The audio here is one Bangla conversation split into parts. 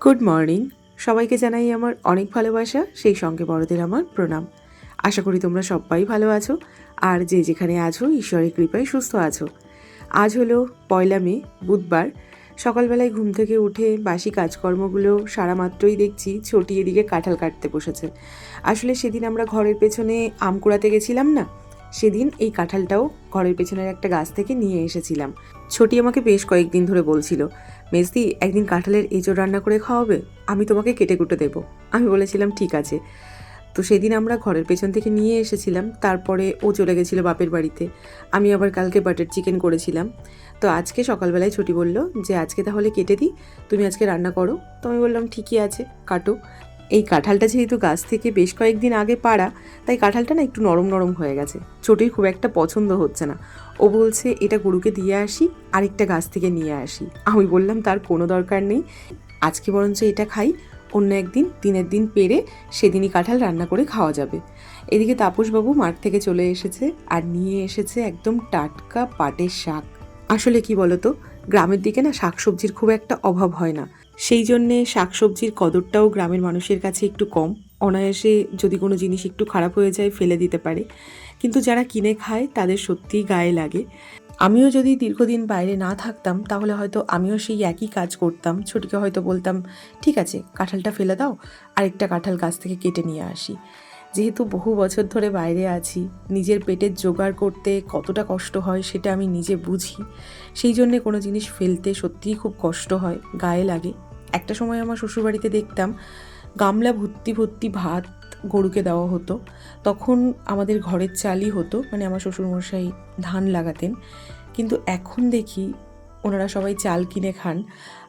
গুড মর্নিং সবাইকে জানাই আমার অনেক ভালোবাসা, সেই সঙ্গে বড়দের আমার প্রণাম। আশা করি তোমরা সবাই ভালো আছো, আর যে যেখানে আছো, ঈশ্বরের কৃপায় সুস্থ আছো। আজ হলো পয়লা মে, বুধবার। সকালবেলায় ঘুম থেকে উঠে বাসি কাজকর্মগুলো সারা মাত্রই দেখছি, ছোটি এদিকে কাঁঠাল কাটতে বসেছে। আসলে সেদিন আমরা ঘরের পেছনে আম কুড়াতে গেছিলাম না? সেদিন এই কাঁঠালটাও ঘরের পেছনের একটা গাছ থেকে নিয়ে এসেছিলাম। ছোটি আমাকে বেশ কয়েকদিন ধরে বলছিল মেজদি একদিন কাঁঠালের এঁচড় রান্না করে খাওয়াবে? আমি তোমাকে কেটে কুটে দেবো। আমি বলেছিলাম, ঠিক আছে। তো সেদিন আমরা ঘরের পেছন থেকে নিয়ে এসেছিলাম, তারপরে ও চলে গেছিল বাপের বাড়িতে। আমি আবার কালকে বাটার চিকেন করেছিলাম। তো আজকে সকালবেলায় ছুটি বলল যে, আজকে তাহলে কেটে দিই, তুমি আজকে রান্না করো। তো আমি বললাম, ঠিকই আছে, কাটো। এই কাঁঠালটা যেহেতু গাছ থেকে বেশ কয়েকদিন আগে পাড়া, তাই কাঁঠালটা না একটু নরম নরম হয়ে গেছে। ছোটির খুব একটা পছন্দ হচ্ছে না। ও বলছে, এটা গরুকে দিয়ে আসি, আরেকটা গাছ থেকে নিয়ে আসি। আমি বললাম, তার কোনো দরকার নেই। আজকে বরঞ্চ এটা খাই, অন্য একদিন, দিনের দিন পেরে সেদিনই কাঁঠাল রান্না করে খাওয়া যাবে। এদিকে তাপসবাবু মাঠ থেকে চলে এসেছে, আর নিয়ে এসেছে একদম টাটকা পাটের শাক। আসলে কি বলতো গ্রামের দিকে না শাকসবজির খুব একটা অভাব হয় না। সেই জন্যে শাকসবজির কদরটাও গ্রামের মানুষের কাছে একটু কম। অনায়াসে যদি কোনো জিনিস একটু খারাপ হয়ে যায়, ফেলে দিতে পারে। কিন্তু যারা কিনে খায়, তাদের সত্যিই গায়ে লাগে। আমিও যদি দীর্ঘদিন বাইরে না থাকতাম, তাহলে হয়তো আমিও সেই একই কাজ করতাম। ছোটকে হয়তো বলতাম, ঠিক আছে, কাঁঠালটা ফেলে দাও, আরেকটা কাঁঠাল গাছ থেকে কেটে নিয়ে আসি। যেহেতু বহু বছর ধরে বাইরে আছি, নিজের পেটের জোগাড় করতে কতটা কষ্ট হয় সেটা আমি নিজে বুঝি। সেই জন্যে কোনো জিনিস ফেলতে সত্যিই খুব কষ্ট হয়, গায়ে লাগে। একটা সময় আমার শ্বশুরবাড়িতে দেখতাম গামলা ভর্তি ভর্তি ভাত গরুকে দেওয়া হতো। তখন আমাদের ঘরের চালই হতো মানে আমার শ্বশুরমশাই ধান লাগাতেন। কিন্তু এখন দেখি ওনারা সবাই চাল কিনে খান,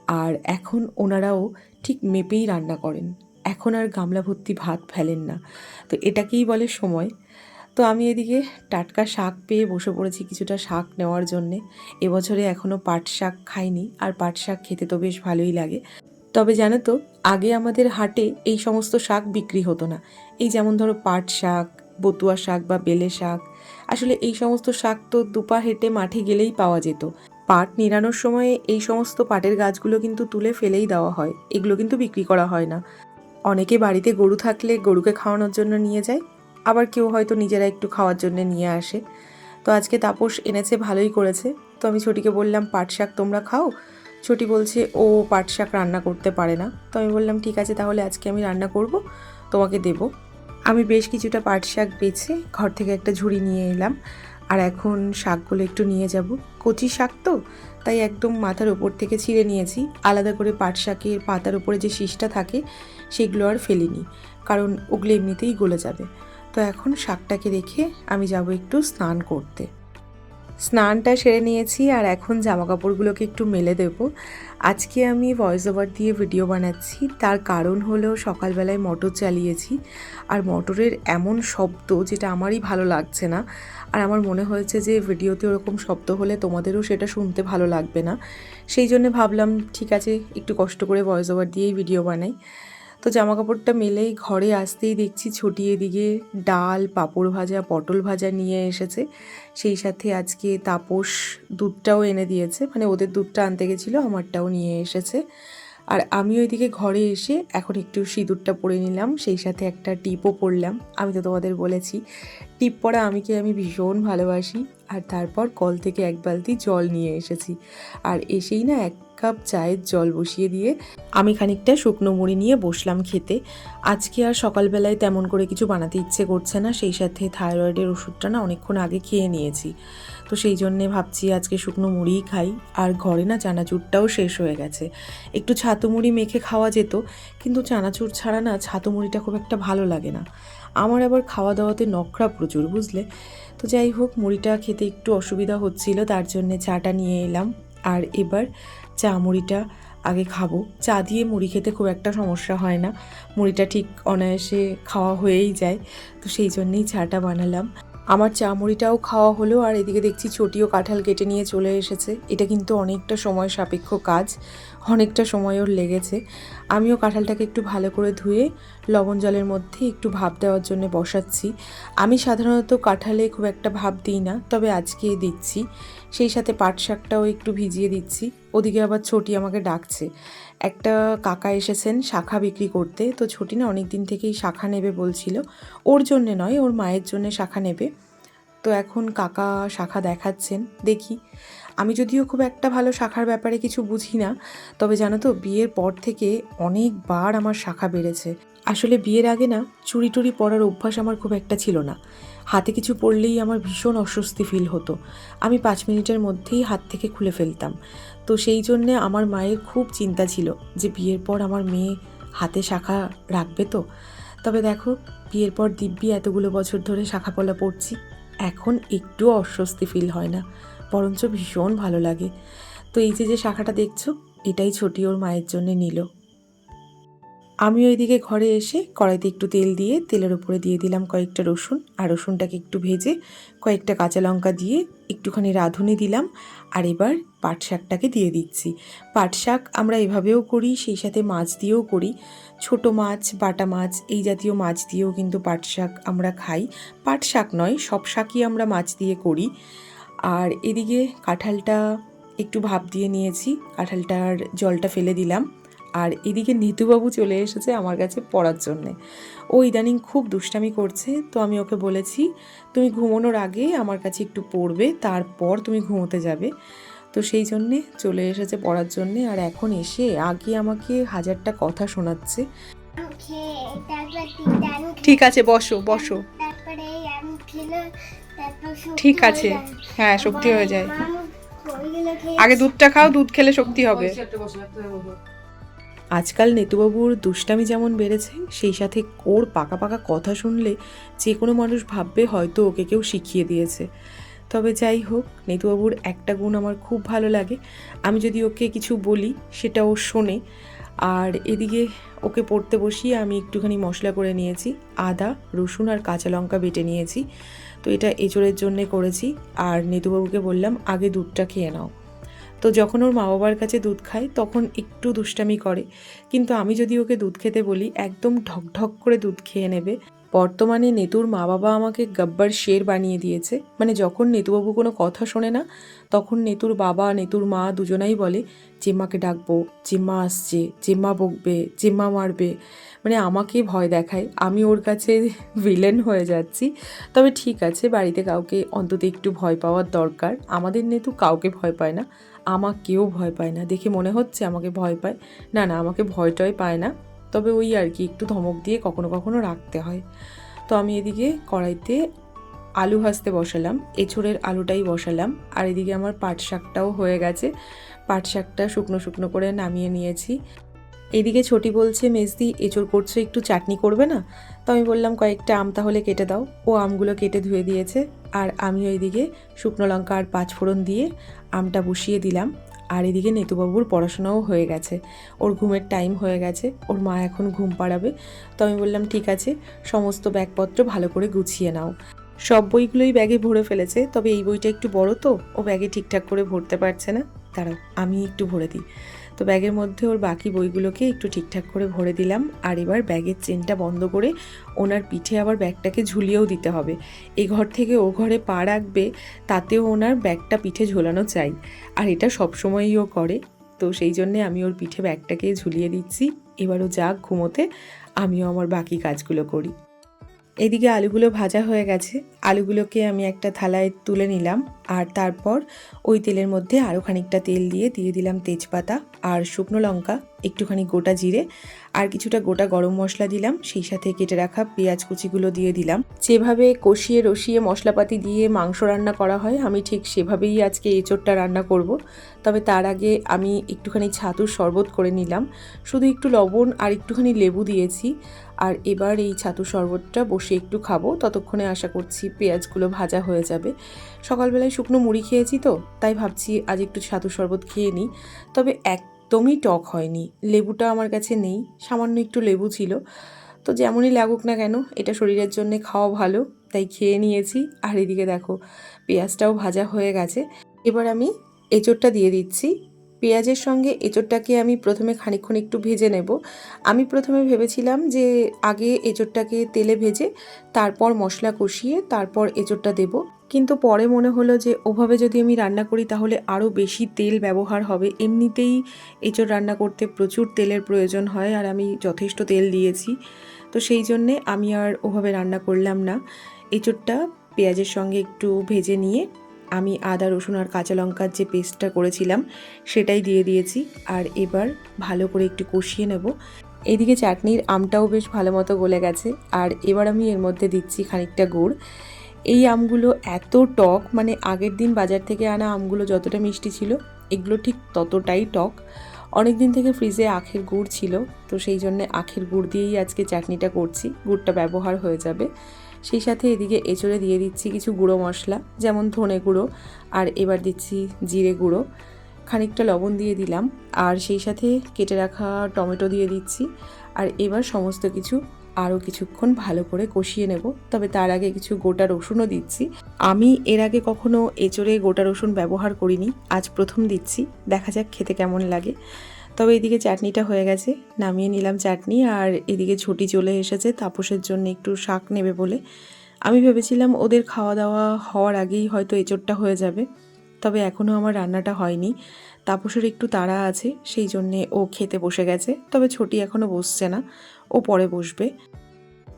আর এখন ওনারাও ঠিক মেপেই রান্না করেন। এখন আর গামলা ভর্তি ভাত ফেলেন না। তো এটাকেই বলে সময়। তো আমি এদিকে টাটকা শাক পেয়ে বসে পড়েছি কিছুটা শাক নেওয়ার জন্যে। এবছরে এখনও পাট শাক খাইনি, আর পাট শাক খেতে তো বেশ ভালোই লাগে। তবে জানো তো, আগে আমাদের হাটে এই সমস্ত শাক বিক্রি হতো না। এই যেমন ধরো পাট শাক, বতুয়া শাক বা বেলে শাক, আসলে এই সমস্ত শাক তো দুপা হেঁটে মাঠে গেলেই পাওয়া যেত। পাট নিরানোর সময়ে এই সমস্ত পাটের গাছগুলো কিন্তু তুলে ফেলেই দেওয়া হয়, এগুলো কিন্তু বিক্রি করা হয় না। অনেকে বাড়িতে গরু থাকলে গরুকে খাওয়ানোর জন্য নিয়ে যায়, আবার কেউ হয়তো নিজেরা একটু খাওয়ার জন্য নিয়ে আসে। তো আজকে তাপস এনেছে, ভালোই করেছে। তো আমি ছোটিকে বললাম, পাট শাক তোমরা খাও? ছোটি বলছে, ও পাট শাক রান্না করতে পারে না। তো আমি বললাম, ঠিক আছে, তাহলে আজকে আমি রান্না করব, তোমাকে দেব। আমি বেশ কিছুটা পাট শাক বেছে ঘর থেকে একটা ঝুড়ি নিয়ে এলাম, আর এখন শাকগুলো একটু নিয়ে যাব। কচি শাক তো, তাই একদম মাথার ওপর থেকে ছিঁড়ে নিয়েছি। আলাদা করে পাট শাকের পাতার উপরে যে শীষটা থাকে সেগুলো আর ফেলিনি, কারণ ওগুলো এমনিতেই গলে যাবে। তো এখন শাকটাকে রেখে আমি যাব একটু স্নান করতে। স্নানটা সেরে নিয়েছি আর এখন জামা কাপড়গুলোকে একটু মেলে দেব। আজকে আমি ভয়েস ওভার দিয়ে ভিডিও বানাচ্ছি, তার কারণ হলো সকালবেলায় মোটর চালিয়েছি আর মোটরের এমন শব্দ যেটা আমারই ভালো লাগছে না। আর আমার মনে হয়েছে যে ভিডিওতে ওরকম শব্দ হলে তোমাদেরও সেটা শুনতে ভালো লাগবে না। সেই জন্য ভাবলাম, ঠিক আছে, একটু কষ্ট করে ভয়েস ওভার দিয়েই ভিডিও বানাই। তো জামা কাপড়টা মেলেই ঘরে আসতেই দেখছি ছুটি এদিকে ডাল, পাঁপড় ভাজা, পটল ভাজা নিয়ে এসেছে। সেই সাথে আজকে তাপস দুধটাও এনে দিয়েছে। মানে ওদের দুধটা আনতে গেছিল, আমারটাও নিয়ে এসেছে। আর আমি ওইদিকে ঘরে এসে এখন একটু সিঁদুরটা পরে নিলাম, সেই সাথে একটা টিপও পরলাম। আমি তো তোমাদের বলেছি, টিপ পরা আমিকে আমি ভীষণ ভালোবাসি। আর তারপর কল থেকে এক বালতি জল নিয়ে এসেছি। আর এসেই না এক কাপ চায়ের জল বসিয়ে দিয়ে আমি খানিকটা শুকনো মুড়ি নিয়ে বসলাম খেতে। আজকে আর সকালবেলায় তেমন করে কিছু বানাতে ইচ্ছে করছে না, সেই সাথে থাইরয়েডের ওষুধটা না অনেকক্ষণ আগে খেয়ে নিয়েছি। তো সেই জন্যে ভাবছি আজকে শুকনো মুড়িই খাই। আর ঘরে না চানাচুরটাও শেষ হয়ে গেছে। একটু ছাতু মুড়ি মেখে খাওয়া যেত, কিন্তু চানাচুর ছাড়া না ছাতু মুড়িটা খুব একটা ভালো লাগে না। আমার আবার খাওয়া দাওয়াতে নখরা প্রচুর, বুঝলে? তো যাই হোক, মুড়িটা খেতে একটু অসুবিধা হচ্ছিল, তার জন্যে চাটা নিয়ে এলাম। আর এবার চা মুড়িটা আগে খাব। চা দিয়ে মুড়ি খেতে খুব একটা সমস্যা হয় না। মুড়িটা ঠিক অনায়াসে খাওয়া হয়েই যায়, তো সেই জন্যেই চাটা বানালাম। আমার চামড়িটাও খাওয়া হলো আর এদিকে দেখছি চটিও কাঁঠাল কেটে নিয়ে চলে এসেছে। এটা কিন্তু অনেকটা সময় সাপেক্ষ কাজ, অনেকটা সময় ওর লেগেছে। আমিও কাঁঠালটাকে একটু ভালো করে ধুয়ে লবণ জলের মধ্যে একটু ভাপ দেওয়ার জন্য বসাচ্ছি। আমি সাধারণত কাঁঠালে খুব একটা ভাপ দিই না, তবে আজকে দিচ্ছি। সেই সাথে পাট শাকটাও একটু ভিজিয়ে দিচ্ছি। ওদিকে আবার ছোটি আমাকে ডাকছে। একটা কাকা এসেছেন শাখা বিক্রি করতে, তো ছোটি না অনেক দিন থেকেই শাখা নেবে বলছিল। ওর জন্যে নয়, ওর মায়ের জন্য শাখা নেবে। তো এখন কাকা শাখা দেখাচ্ছেন, দেখি। আমি যদিও খুব একটা ভালো শাখার ব্যাপারে কিছু বুঝি না, তবে জানো তো, বিয়ের পর থেকে অনেকবার আমার শাখা বেড়েছে। আসলে বিয়ের আগে না চুরি টুরি পরার অভ্যাস আমার খুব একটা ছিল না। হাতে কিছু পড়লেই আমার ভীষণ অস্বস্তি ফিল হতো। আমি পাঁচ মিনিটের মধ্যেই হাত থেকে খুলে ফেলতাম। তো সেই জন্যে আমার মায়ের খুব চিন্তা ছিল যে বিয়ের পর আমার মেয়ে হাতে শাখা রাখবে তো। তবে দেখো, বিয়ের পর দিব্যি এতগুলো বছর ধরে শাখা পলা পড়ছি এখন একটুও অস্বস্তি ফিল হয় না, বরঞ্চ ভীষণ ভালো লাগে। তো এই যে যে শাখাটা দেখছ, এটাই ছোটি ওর মায়ের জন্য নিল। আমি ওইদিকে ঘরে এসে কড়াইতে একটু তেল দিয়ে তেলের উপরে দিয়ে দিলাম কয়েকটা রসুন আর রসুনটাকে একটু ভেজে কয়েকটা কাঁচা লঙ্কা দিয়ে একটুখানি রাঁধুনি দিলাম। আর এবার পাট শাকটাকে দিয়ে দিচ্ছি। পাট শাক আমরা এভাবেও করি, সেই সাথে মাছ দিয়েও করি। ছোট মাছ, বাটা মাছ, এই জাতীয় মাছ দিয়েও কিন্তু পাট শাক আমরা খাই। পাট শাক নয়, সব শাকই আমরা মাছ দিয়ে করি। আর এদিকে কাঁঠালটা একটু ভাপ দিয়ে নিয়েছি। কাঁঠালটার জলটা ফেলে দিলাম। আর এদিকে নিতুবাবু চলে এসেছে আমার কাছে পড়ার জন্যে। ও ইদানিং খুব দুষ্টামি করছে তো আমি ওকে বলেছি তুমি ঘুমানোর আগে আমার কাছে একটু পড়বে তারপর তুমি ঘুমোতে যাবে। তো সেই জন্যে চলে এসেছে পড়ার জন্যে আর এখন এসে আগে আমাকে হাজারটা কথা শোনাচ্ছে। ঠিক আছে বসো বসো। ঠিক আছে হ্যাঁ শক্তি হয়ে যায়। আগে দুধটা খাও দুধ খেলে শক্তি হবে। আজকাল নেতুবাবুর দুষ্টামি যেমন বেড়েছে, সেই সাথে ওর পাকা পাকা কথা শুনলে যে কোনো মানুষ ভাববে হয়তো ওকে কেউ শিখিয়ে দিয়েছে। তবে যাই হোক, নেতুবাবুর একটা গুণ আমার খুব ভালো লাগে। আমি যদি ওকে কিছু বলি, সেটা ও শোনে। আর এদিকে ওকে পড়তে বসিয়ে আমি একটুখানি মশলা করে নিয়েছি। আদা, রসুন আর কাঁচা লঙ্কা বেটে নিয়েছি। তো এটা এঁচড়ের জন্যে করেছি। আর নেতুবাবুকে বললাম, আগে দুধটা খেয়ে নাও। তো যখন ওর মা বাবার কাছে দুধ খায়, তখন একটু দুষ্টামি করে। কিন্তু আমি যদি ওকে দুধ খেতে বলি, একদম ঢক ঢক করে দুধ খেয়ে নেবে। বর্তমানে নেতুর মা বাবা আমাকে গব্বর শের বানিয়ে দিয়েছে। মানে যখন নেতুবাবু কোনো কথা শোনে না, তখন নেতুর বাবা, নেতুর মা দুজনাই বলে, জেম্মাকে ডাকবো, জেম্মা আসছে, জেম্মা বকবে, জেম্মা মারবে। মানে আমাকে ভয় দেখায়। আমি ওর কাছে ভিলেন হয়ে যাচ্ছি। তবে ঠিক আছে, বাড়িতে কাউকে অন্তত একটু ভয় পাওয়ার দরকার। আমাদের নেতু কাউকে ভয় পায় না। আমাকেও ভয় পায় না। দেখে মনে হচ্ছে আমাকে ভয় পায়। না না, আমাকে ভয় টয় পায় না। তবে ওই আর কি, একটু ধমক দিয়ে কখনো কখনো রাখতে হয়। তো আমি এদিকে কড়াইতে আলু ভাজতে বসালাম, এঁচড়ের আলুটাই বসালাম, আর এদিকে আমার পাট শাকটাও হয়ে গেছে। পাট শাকটা শুকনো শুকনো করে নামিয়ে নিয়েছি। এদিকে ছোটি বলছে, মেজদি, এঁচড় করছ, একটু চাটনি করবে না? তো আমি বললাম, কয়েকটা আম তাহলে কেটে দাও। ও আমগুলো কেটে ধুয়ে দিয়েছে আর আমি ওইদিকে শুকনো লঙ্কা আর পাঁচফোড়ন দিয়ে আমটা বসিয়ে দিলাম। আর এদিকে নেতুবাবুর পড়াশোনাও হয়ে গেছে। ওর ঘুমের টাইম হয়ে গেছে। ওর মা এখন ঘুম পাড়াবে। তো আমি বললাম, ঠিক আছে, সমস্ত ব্যাগপত্র ভালো করে গুছিয়ে নাও। সব বইগুলোই ব্যাগে ভরে ফেলেছে, তবে এই বইটা একটু বড় তো, ও ব্যাগে ঠিকঠাক করে ভরতে পারছে না। দাঁড়াও আমি একটু ভরে দিই। তো ব্যাগের মধ্যে ওর বাকি বইগুলোকে একটু ঠিকঠাক করে ভরে দিলাম আর এবার ব্যাগের চেনটা বন্ধ করে ওনার পিঠে আবার ব্যাগটাকে ঝুলিয়েও দিতে হবে। এ ঘর থেকে ও ঘরে পা রাখবে, তাতেও ওনার ব্যাগটা পিঠে ঝোলানো চাই আর এটা সবসময়ই ও করে। তো সেই জন্যে আমি ওর পিঠে ব্যাগটাকে ঝুলিয়ে দিচ্ছি। এবারও যাক ঘুমোতে, আমিও আমার বাকি কাজগুলো করি। এদিকে আলুগুলো ভাজা হয়ে গেছে। আলুগুলোকে আমি একটা থালায় তুলে নিলাম আর তারপর ওই তেলের মধ্যে আরও খানিকটা তেল দিয়ে দিয়ে দিলাম তেজপাতা আর শুকনো লঙ্কা, একটুখানি গোটা জিরে আর কিছুটা গোটা গরম মশলা দিলাম, সেই সাথে কেটে রাখা পেঁয়াজ কুচিগুলো দিয়ে দিলাম। যেভাবে কষিয়ে রসিয়ে মশলাপাতি দিয়ে মাংস রান্না করা হয়, আমি ঠিক সেভাবেই আজকে এঁচোড়টা রান্না করব। তবে তার আগে আমি একটুখানি ছাতুর শরবত করে নিলাম। শুধু একটু লবণ আর একটুখানি লেবু দিয়েছি আর এবার এই ছাতু শরবতটা বসে একটু খাব, ততক্ষণে আশা করছি পেঁয়াজগুলো ভাজা হয়ে যাবে। সকালবেলায় শুকনো মুড়ি খেয়েছি তো, তাই ভাবছি আজ একটু ছাতু শরবত খেয়ে নিই। তবে একদমই টক হয়নি, লেবুটা আমার কাছে নেই, সামান্য একটু লেবু ছিল। তো যেমনই লাগুক না কেন, এটা শরীরের জন্য খাওয়া ভালো, তাই খেয়ে নিয়েছি। আর এদিকে দেখো, পেঁয়াজটাও ভাজা হয়ে গেছে। এবার আমি এঁচোড়টা দিয়ে দিচ্ছি। পেঁয়াজের সঙ্গে এঁচোড়টাকে আমি প্রথমে খানিকক্ষণ একটু ভেজে নেব। আমি প্রথমে ভেবেছিলাম যে আগে এঁচোড়টাকে তেলে ভেজে তারপর মশলা কষিয়ে তারপর এঁচোড়টা দেব। কিন্তু পরে মনে হলো যে ওভাবে যদি আমি রান্না করি তাহলে আরও বেশি তেল ব্যবহার হবে। এমনিতেই এঁচোড় রান্না করতে প্রচুর তেলের প্রয়োজন হয় আর আমি যথেষ্ট তেল দিয়েছি। তো সেই জন্যে আমি আর ওভাবে রান্না করলাম না। এঁচোড়টা পেঁয়াজের সঙ্গে একটু ভেজে নিয়ে আমি আদা, রসুন আর কাঁচা লঙ্কার যে পেস্টটা করেছিলাম, সেটাই দিয়ে দিয়েছি। আর এবার ভালো করে একটু কষিয়ে নেব। এদিকে চাটনির আমটাও বেশ ভালো মতো গলে গেছে। আর এবার আমি এর মধ্যে দিচ্ছি খানিকটা গুড়। এই আমগুলো এত টক মানে আগের দিন বাজার থেকে আনা আমগুলো যতটা মিষ্টি ছিল, এগুলো ঠিক ততটাই টক। অনেক দিন থেকে ফ্রিজে আখের গুড় ছিল, তো সেই জন্যে আখের গুড় দিয়েই আজকে চাটনিটা করছি। গুড়টা ব্যবহার হয়ে যাবে। সেই সাথে এদিকে এঁচড়ে দিয়ে দিচ্ছি কিছু গুঁড়ো মশলা, যেমন ধনে গুঁড়ো, আর এবার দিচ্ছি জিরে গুঁড়ো। খানিকটা লবণ দিয়ে দিলাম, আর সেই সাথে কেটে রাখা টমেটো দিয়ে দিচ্ছি। আর এবার সমস্ত কিছু আরও কিছুক্ষণ ভালো করে কষিয়ে নেব, তবে তার আগে কিছু গোটা রসুনও দিচ্ছি। আমি এর আগে কখনো এঁচড়ে গোটা রসুন ব্যবহার করিনি, আজ প্রথম দিচ্ছি, দেখা যাক খেতে কেমন লাগে। তবে এদিকে চাটনিটা হয়ে গেছে। নামিয়ে নিলাম চাটনি আর এদিকে ছুটি চলে এসেছে তাপসের জন্য একটু শাক নেবে বলে। আমি ভেবেছিলাম ওদের খাওয়া দাওয়া হওয়ার আগেই হয়তো এঁচড়টা হয়ে যাবে, তবে এখনও আমার রান্নাটা হয়নি। তাপসের একটু তাড়া আছে, সেই জন্যে ও খেতে বসে গেছে, তবে ছোটি এখনও বসছে না, ও পরে বসবে।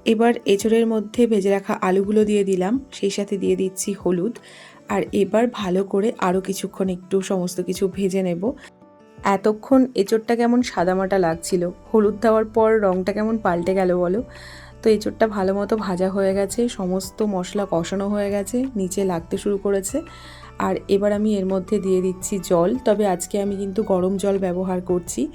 এবার এঁচড়ের মধ্যে ভেজে রাখা আলুগুলো দিয়ে দিলাম, সেই সাথে দিয়ে দিচ্ছি হলুদ। আর এবার ভালো করে আরও কিছুক্ষণ একটু সমস্ত কিছু ভেজে নেব। এতক্ষণ এঁচোরটা কেমন সাদামাটা লাগছিল? হলুদ দেওয়ার পর রঙটা কেমন পাল্টে গেল বলো? তো এঁচোরটা ভালো মতো ভাজা হয়ে গেছে, সমস্ত মশলা কষানো হয়ে গেছে, নিচে লাগতে শুরু করেছে। আর এবার আমি এর মধ্যে দিয়ে দিচ্ছি জল, তবে আজকে আমি কিন্তু গরম জল ব্যবহার করছি।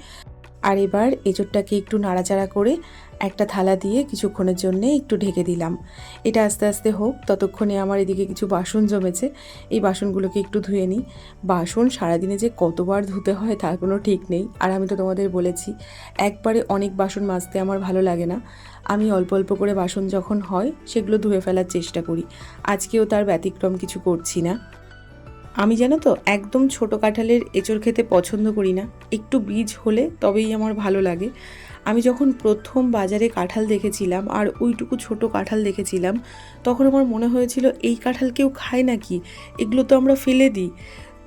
আর এবার এঁচোরটাকে একটু নাড়াচাড়া করে একটা থালা দিয়ে কিছুক্ষণের জন্য একটু ঢেকে দিলাম। এটা আস্তে আস্তে হোক, ততক্ষণে আমার এদিকে কিছু বাসন জমেছে। এই বাসনগুলোকে একটু ধুয়ে নিই। বাসন সারাদিনে যে কতবার ধুতে হয় তার কোনো ঠিক নেই। আর আমি তো তোমাদের বলেছি, একবারে অনেক বাসন মাজতে আমার ভালো লাগে না। আমি অল্প অল্প করে বাসন যখন হয়, সেগুলো ধুয়ে ফেলার চেষ্টা করি। আজকেও তার ব্যতিক্রম কিছু করছি না। আমি জানো তো, একদম ছোট কাঁঠালের এঁচড় খেতে পছন্দ করি না। একটু বীজ হলে তবেই আমার ভালো লাগে। আমি যখন প্রথম বাজারে কাঁঠাল দেখেছিলাম আর ওইটুকু ছোট কাঁঠাল দেখেছিলাম, তখন আমার মনে হয়েছিল, এই কাঁঠাল কেউ খায় নাকি? এগুলো তো আমরা ফেলে দিই।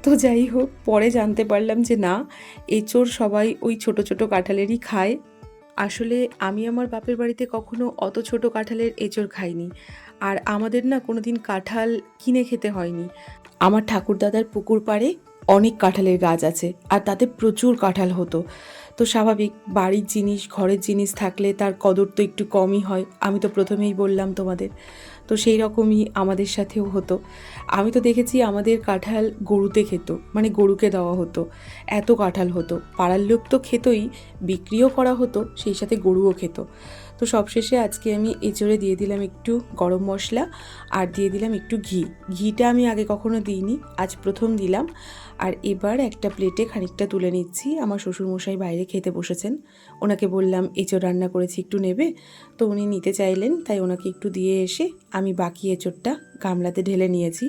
তো যাই হোক, পরে জানতে পারলাম যে না, এঁচড় সবাই ওই ছোট ছোট কাঁঠালেরই খায়। আসলে আমি আমার বাপের বাড়িতে কখনো অত ছোট কাঁঠালের এঁচড় খাইনি। আর আমাদের না কোনো দিন কাঁঠাল কিনে খেতে হয়নি। আমার ঠাকুরদাদার পুকুর পাড়ে অনেক কাঁঠালের গাছ আছে, আর তাতে প্রচুর কাঁঠাল হতো। তো স্বাভাবিক, বাড়ির জিনিস, ঘরের জিনিস থাকলে তার কদর তো একটু কমই হয়, আমি তো প্রথমেই বললাম তোমাদের। তো সেই রকমই আমাদের সাথেও হতো। আমি তো দেখেছি আমাদের কাঁঠাল গরুতে খেত মানে গরুকে দেওয়া হতো। এত কাঁঠাল হতো, পাড়ার লোক তো খেতই, বিক্রিও করা হতো, সেই সাথে গরুও খেত। তো সবশেষে আজকে আমি এঁচড়ে দিয়ে দিলাম একটু গরম মশলা আর দিয়ে দিলাম একটু ঘি। ঘিটা আমি আগে কখনো দিইনি, আজ প্রথম দিলাম। আর এবার একটা প্লেটে খানিকটা তুলে নিচ্ছি। আমার শ্বশুরমশাই বাইরে খেতে বসেছেন। ওনাকে বললাম এঁচড় রান্না করেছি, একটু নেবে? তো উনি নিতে চাইলেন, তাই ওনাকে একটু দিয়ে এসে আমি বাকি এঁচড়টা গামলাতে ঢেলে নিয়েছি।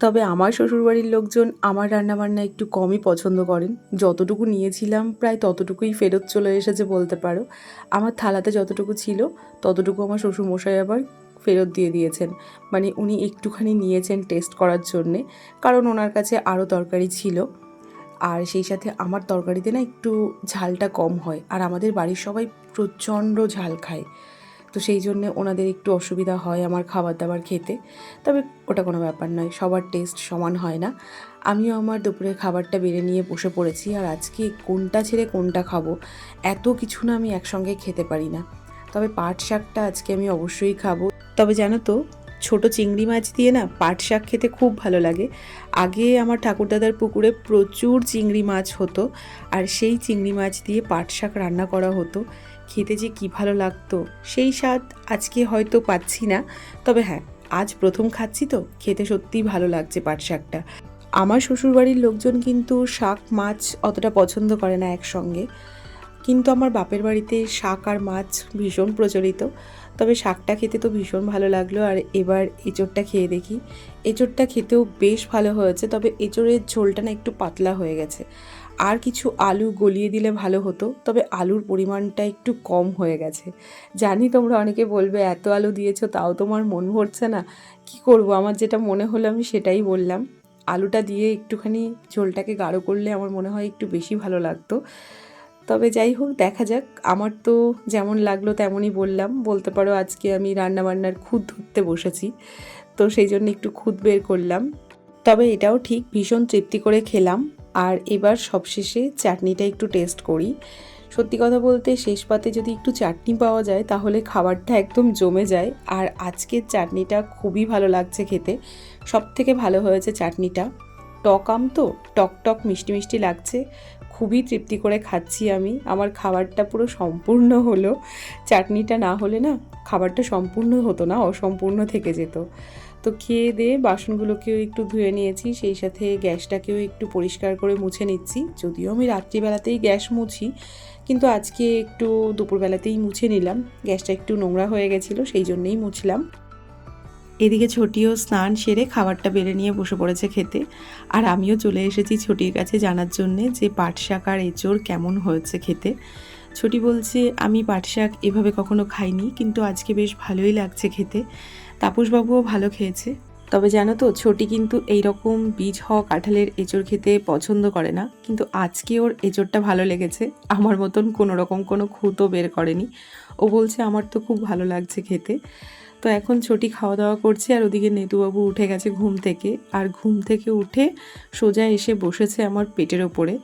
তবে আমার শ্বশুরবাড়ির লোকজন আমার রান্নাবান্না একটু কমই পছন্দ করেন। যতটুকু নিয়েছিলাম, প্রায় ততটুকুই ফেরত চলে এসেছে বলতে পারো। আমার থালাতে যতটুকু ছিল, ততটুকু আমার শ্বশুরমশাই আবার ফেরত দিয়ে দিয়েছেন। মানে উনি একটুখানি নিয়েছেন টেস্ট করার জন্যে, কারণ ওনার কাছে আরও তরকারি ছিল। আর সেই সাথে আমার তরকারিতে না একটু ঝালটা কম হয়। আর আমাদের বাড়ির সবাই প্রচণ্ড ঝাল খায়। তো সেই জন্যে ওনাদের একটু অসুবিধা হয় আমার খাবার দাবার খেতে। তবে ওটা কোনো ব্যাপার নয়, সবার টেস্ট সমান হয় না। আমিও আমার দুপুরের খাবারটা বেড়ে নিয়ে বসে পড়েছি। আর আজকে কোনটা ছেড়ে কোনটা খাব, এত কিছু না আমি একসঙ্গে খেতে পারি না। তবে পাট শাকটা আজকে আমি অবশ্যই খাব। তবে জানো তো, ছোট চিংড়ি মাছ দিয়ে না পাট শাক খেতে খুব ভালো লাগে। আগে আমার ঠাকুরদাদার পুকুরে প্রচুর চিংড়ি মাছ হতো আর সেই চিংড়ি মাছ দিয়ে পাট শাক রান্না করা হতো। খেতে যে কী ভালো লাগতো, সেই স্বাদ আজকে হয়তো পাচ্ছি না। তবে হ্যাঁ আজ প্রথম খাচ্ছি তো, খেতে সত্যিই ভালো লাগছে পাট শাকটা। আমার শ্বশুরবাড়ির লোকজন কিন্তু শাক, মাছ অতটা পছন্দ করে না একসঙ্গে। কিন্তু আমার বাপের বাড়িতে শাক আর মাছ ভীষণ প্রচলিত। তবে শাকটা খেতে তো ভীষণ ভালো লাগল। আর এবার এঁচোড়টা খেয়ে দেখি। এঁচোড়টা খেতেও বেশ ভালো হয়েছে, তবে এঁচোড়ের ঝোলটা না একটু পাতলা হয়ে গেছে। আর কিছু আলু গলিয়ে দিলে ভালো হতো, তবে আলুর পরিমাণটা একটু কম হয়ে গেছে। জানি তোমরা অনেকে বলবে, এত আলু দিয়েছ, তাও তোমার মন ভরছে না। কি করব? আমার যেটা মনে হলো আমি সেটাই বললাম। আলুটা দিয়ে একটুখানি ঝোলটাকে গাঢ় করলে আমার মনে হয় একটু বেশি ভালো লাগতো। তবে যাই হোক, দেখা যাক। আমার তো যেমন লাগল তেমনই বললাম। বলতে পারো আজকে আমি রান্নাবান্নার খুদ ধরতে বসেছি। তো সেই জন্য একটু খুদ বের করলাম। তবে এটাও ঠিক, ভীষণ তৃপ্তি করে খেলাম। আর এবার সবশেষে চাটনিটা একটু টেস্ট করি। সত্যি কথা বলতে শেষ পাতে যদি একটু চাটনি পাওয়া যায়, তাহলে খাবারটা একদম জমে যায়। আর আজকের চাটনিটা খুবই ভালো লাগছে খেতে। সব থেকে ভালো হয়েছে চাটনিটা। টক আম তো? টক টক মিষ্টি মিষ্টি লাগছে। খুবই তৃপ্তি করে খাচ্ছি আমি। আমার খাবারটা পুরো সম্পূর্ণ হলো। চাটনিটা না হলে না খাবারটা সম্পূর্ণ হতো না, অসম্পূর্ণ থেকে যেত। তো খেয়ে দিয়ে বাসনগুলোকেও একটু ধুয়ে নিয়েছি, সেই সাথে গ্যাসটাকেও একটু পরিষ্কার করে মুছে নিচ্ছি। যদিও আমি রাত্রিবেলাতেই গ্যাস মুছি, কিন্তু আজকে একটু দুপুরবেলাতেই মুছে নিলাম। গ্যাসটা একটু নোংরা হয়ে গেছিল, সেই জন্যেই মুছলাম। এদিকে ছোটিও স্নান সেরে খাবারটা বেড়ে নিয়ে বসে পড়েছে খেতে। আর আমিও চলে এসেছি ছোটির কাছে জানার জন্যে যে পাট শাক আর এঁচোড় কেমন হয়েছে খেতে। ছোটি বলছে, আমি পাট শাক এভাবে কখনো খাইনি, কিন্তু আজকে বেশ ভালোই লাগছে খেতে। তাপসবাবুও ভালো খেয়েছে। তবে জানো তো, ছোটি কিন্তু এই রকম বীজ হওয়া কাঁঠালের এঁচড় খেতে পছন্দ করে না। কিন্তু আজকে ওর এঁচড়টা ভালো লেগেছে। আমার মতন কোনো রকম কোনো খুঁতো বের করেনি। ও বলছে, আমার তো খুব ভালো লাগছে খেতে। তো এখন ছোটি খাওয়া দাওয়া করছে আর ওদিকে নেতুবাবু উঠে গেছে ঘুম থেকে। আর ঘুম থেকে উঠে সোজা এসে বসেছে আমার পেটের ওপরে।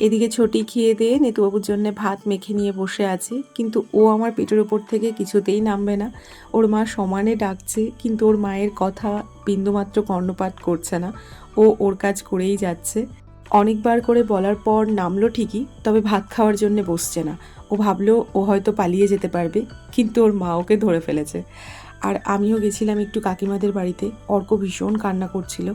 এদিকে ছোটি খেয়ে দিয়ে নেতুবাবুর জন্য ভাত মেখে নিয়ে বসে আছে। কিন্তু ও আমার পেটের ওপর থেকে কিছুতেই নামবে না। ওর মা সমানে ডাকছে, কিন্তু ওর মায়ের কথা বিন্দুমাত্র কর্ণপাত করছে না। ও ওর কাজ করেই যাচ্ছে। অনেকবার করে বলার পর নামলো ঠিকই, তবে ভাত খাওয়ার জন্য বসছে না। ও ভাবলো ও হয়তো পালিয়ে যেতে পারবে, কিন্তু ওর মা ওকে ধরে ফেলেছে। আর আমিও গেছিলাম একটু কাকিমাদের বাড়িতে, অর্ক ভীষণ কান্না করছিল।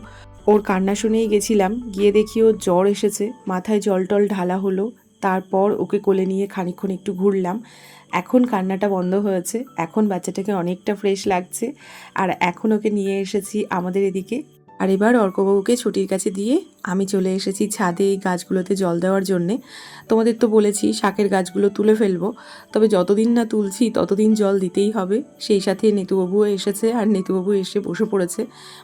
ওর কান্না শুনেই গেছিলাম, গিয়ে দেখি ওর জ্বর এসেছে, মাথায় জল টল ঢালা হলো, তারপর ওকে কোলে নিয়ে খানিকক্ষণ একটু ঘুরলাম। এখন কান্নাটা বন্ধ হয়েছে, এখন বাচ্চাটাকে অনেকটা ফ্রেশ লাগছে, আর এখন ওকে নিয়ে এসেছি আমাদের এদিকে। আর এবার অর্কবাবুকে ছুটির কাছে দিয়ে আমি চলে এসেছি ছাদে এই গাছগুলোতে জল দেওয়ার জন্যে। তোমাদের তো বলেছি শাকের গাছগুলো তুলে ফেলব, তবে যতদিন না তুলছি ততদিন জল দিতেই হবে। সেই সাথে নেতুবাবুও এসেছে আর নেতুবাবু এসে বসে পড়েছে।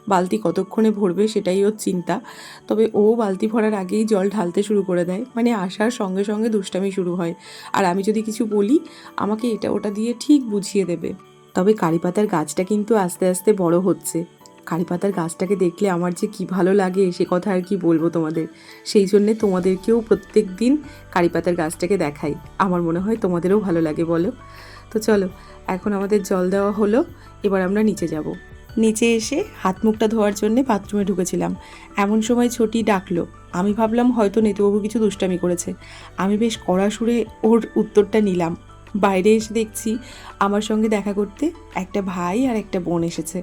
বালতি কতক্ষণে ভরবে সেটাই ওর চিন্তা। তবে ও বালতি ভরার আগেই জল ঢালতে শুরু করে দেয় মানে আসার সঙ্গে সঙ্গে দুষ্টামি শুরু হয়। আর আমি যদি কিছু বলি, আমাকে এটা ওটা দিয়ে ঠিক বুঝিয়ে দেবে। তবে কারি পাতার গাছটা কিন্তু আস্তে আস্তে বড় হচ্ছে। কারি পাতার গাছটাকে দেখলে আমার যে কি ভালো লাগে, সে কথা আর কি বলব তোমাদের। সেই জন্যে তোমাদেরকেও প্রত্যেক দিন কারি পাতার গাছটাকে দেখাই। আমার মনে হয় তোমাদেরও ভালো লাগে বলো। তো চলো, এখন আমাদের জল দেওয়া হলো, এবার আমরা নিচে যাব। নিচে এসে হাত মুখটা ধোয়ার জন্যে বাথরুমে ঢুকেছিলাম। এমন সময় ছোটি ডাকলো। আমি ভাবলাম হয়তো নেতুবাবু কিছু দুষ্টামি করেছে। আমি বেশ কড়া সুরে ওর উত্তরটা নিলাম। বাইরে এসে দেখছি আমার সঙ্গে দেখা করতে একটা ভাই আর একটা বোন এসেছে।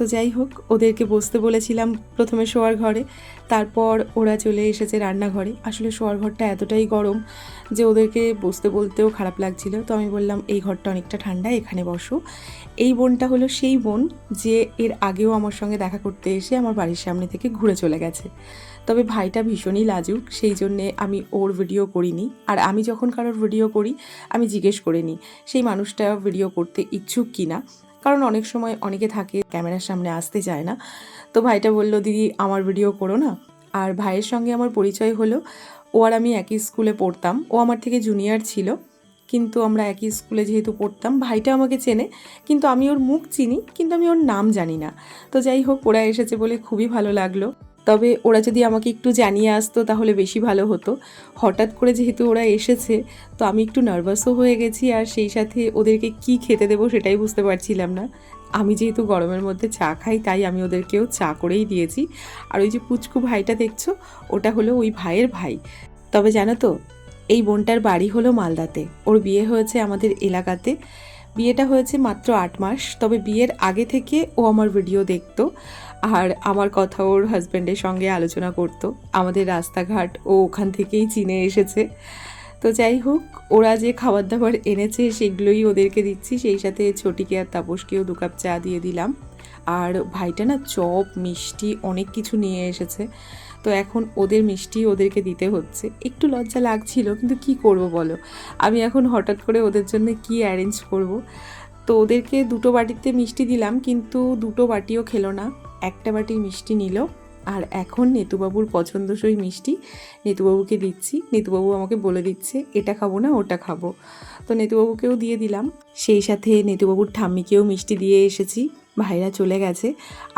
তো যাই হোক, ওদেরকে বসতে বলেছিলাম প্রথমে শোয়ার ঘরে। তারপর ওরা চলে এসেছে রান্নাঘরে। আসলে শোয়ার ঘরটা এতটাই গরম যে ওদেরকে বসতে বলতেও খারাপ লাগছিল। তো আমি বললাম, এই ঘরটা অনেকটা ঠান্ডা, এখানে বসো। এই বোনটা হলো সেই বোন যে এর আগেও আমার সঙ্গে দেখা করতে এসে আমার বাড়ির সামনে থেকে ঘুরে চলে গেছে। তবে ভাইটা ভীষণই লাজুক, সেই জন্যে আমি ওর ভিডিও করিনি। আর আমি যখন কারোর ভিডিও করি, আমি জিজ্ঞেস করে নিই, সেই মানুষটা ভিডিও করতে ইচ্ছুক কিনা? কারণ অনেক সময় অনেকে থাকে, ক্যামেরার সামনে আসতে চায় না। তো ভাইটা বলল, দিদি, আমার ভিডিও করো না। আর ভাইয়ের সঙ্গে আমার পরিচয় হলো। ও আর আমি একই স্কুলে পড়তাম। ও আমার থেকে জুনিয়র ছিল। কিন্তু আমরা একই স্কুলে যেহেতু পড়তাম, ভাইটা আমাকে চেনে। কিন্তু আমি ওর মুখ চিনি, কিন্তু আমি ওর নাম জানি না। তো যাই হোক, ওরা এসেছে বলে খুবই ভালো লাগল। তবে ওরা যদি আমাকে একটু জানিয়ে আসতো, তাহলে বেশি ভালো হতো। হঠাৎ করে যেহেতু ওরা এসেছে, তো আমি একটু নার্ভাসও হয়ে গেছি আর সেই সাথে ওদেরকে কি খেতে দেবো সেটাই বুঝতে পারছিলাম না। আমি যেহেতু গরমের মধ্যে চা খাই, তাই আমি ওদেরকেও চা করেই দিয়েছি। আর ওই যে পুচকু ভাইটা দেখছ, ওটা হলো ওই ভাইয়ের ভাই। তবে জানো তো, এই বোনটার বাড়ি হলো মালদাতে। ওর বিয়ে হয়েছে আমাদের এলাকাতে। বিয়েটা হয়েছে মাত্র আট মাস, তবে বিয়ের আগে থেকে ও আমার ভিডিও দেখতো। আর আমার কথা ওর হাজব্যান্ডের সঙ্গে আলোচনা করতো। আমাদের রাস্তাঘাট ও ওখান থেকেই চিনে এসেছে। তো যাই হোক, ওরা যে খাবার দাবার এনেছে, সেগুলোই ওদেরকে দিচ্ছি। সেই সাথে ছোটিকে আর তাপসকেও দু কাপ চা দিয়ে দিলাম। আর ভাইটা না চপ, মিষ্টি অনেক কিছু নিয়ে এসেছে। তো এখন ওদের মিষ্টি ওদেরকে দিতে হচ্ছে। একটু লজ্জা লাগছিল, কিন্তু কি করব বলো? আমি এখন হঠাৎ করে ওদের জন্য কি অ্যারেঞ্জ করব? তো ওদেরকে দুটো বাটিতে মিষ্টি দিলাম, কিন্তু দুটো বাটিও খেলো না। একটা বাটি মিষ্টি নিল, আর এখন নেতুবাবুর পছন্দসই মিষ্টি। নেতুবাবুকে দিচ্ছি, নেতুবাবু আমাকে বলে দিচ্ছে, এটা খাব না, ওটা খাব। তো নেতুবাবুকেও দিয়ে দিলাম। সেই সাথে নেতুবাবুর ঠাম্মিকেও মিষ্টি দিয়ে এসেছি। ভাইরা চলে গেছে,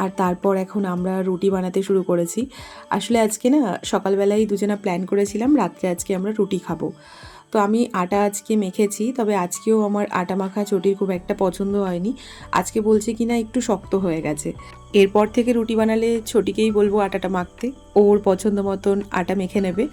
আর তারপর এখন আমরা রুটি বানাতে শুরু করেছি। আসলে আজকে না সকালবেলায় দুজনা প্ল্যান করেছিলাম, রাত্রে আজকে আমরা রুটি খাব। তো আমি আটা আজকে মেখেছি, তবে আজকেও আমার আটা মাখা চটির খুব একটা পছন্দ হয়নি। আজকে বলছে কি না একটু শক্ত হয়ে গেছে। এরপর থেকে রুটি বানালে ছোটিকেই বলব আটাটা মাখতে, ওর পছন্দ মতন আটা মেখে নেবে।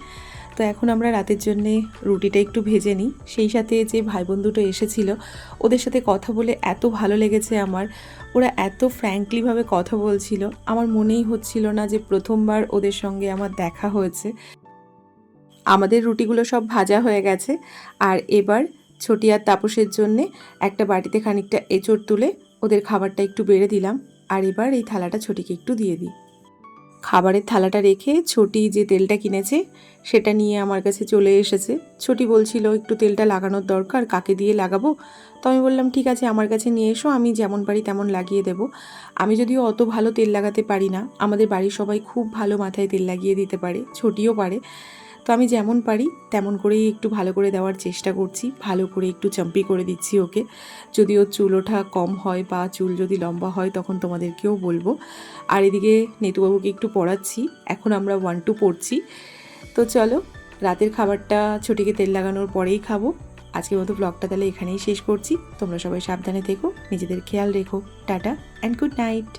তো এখন আমরা রাতের জন্যে রুটিটা একটু ভেজে নিই। সেই সাথে যে ভাই বোন দুটো এসেছিল, ওদের সাথে কথা বলে এত ভালো লেগেছে আমার। ওরা এত ফ্র্যাঙ্কলিভাবে কথা বলছিল। আমার মনেই হচ্ছিল না যে প্রথমবার ওদের সঙ্গে আমার দেখা হয়েছে। আমাদের রুটিগুলো সব ভাজা হয়ে গেছে। আর এবার ছোটি আর তাপসের জন্যে একটা বাটিতে খানিকটা এঁচড় তুলে ওদের খাবারটা একটু বেড়ে দিলাম। আর এবার এই থালাটা ছোটিকে একটু দিয়ে দিই। খাবারের থালাটা রেখে ছোটি যে তেলটা কিনেছে, সেটা নিয়ে আমার কাছে চলে এসেছে। ছোটি বলছিল, একটু তেলটা লাগানোর দরকার, কাকে দিয়ে লাগাবো? তো আমি বললাম, ঠিক আছে, আমার কাছে নিয়ে এসো, আমি যেমন পারি তেমন লাগিয়ে দেবো। আমি যদিও অত ভালো তেল লাগাতে পারি না, আমাদের বাড়ির সবাই খুব ভালো মাথায় তেল লাগিয়ে দিতে পারে, ছোটিও পারে। তো আমি যেমন পারি তেমন করেই একটু ভালো করে দেওয়ার চেষ্টা করছি। ভালো করে একটু চাম্পি করে দিচ্ছি ওকে। যদি ওর চুল ওঠা কম হয় বা চুল যদি লম্বা হয় তখন তোমাদেরকেও বলব। আর এদিকে নেতুবাবুকে একটু পড়াচ্ছি। এখন আমরা ওয়ান টু পড়ছি। তো চলো, রাতের খাবারটা ছুটিকে তেল লাগানোর পরেই খাব। আজকের মতো ব্লগটা তাহলে এখানেই শেষ করছি। তোমরা সবাই সাবধানে থেকো, নিজেদের খেয়াল রেখো। Tata and good night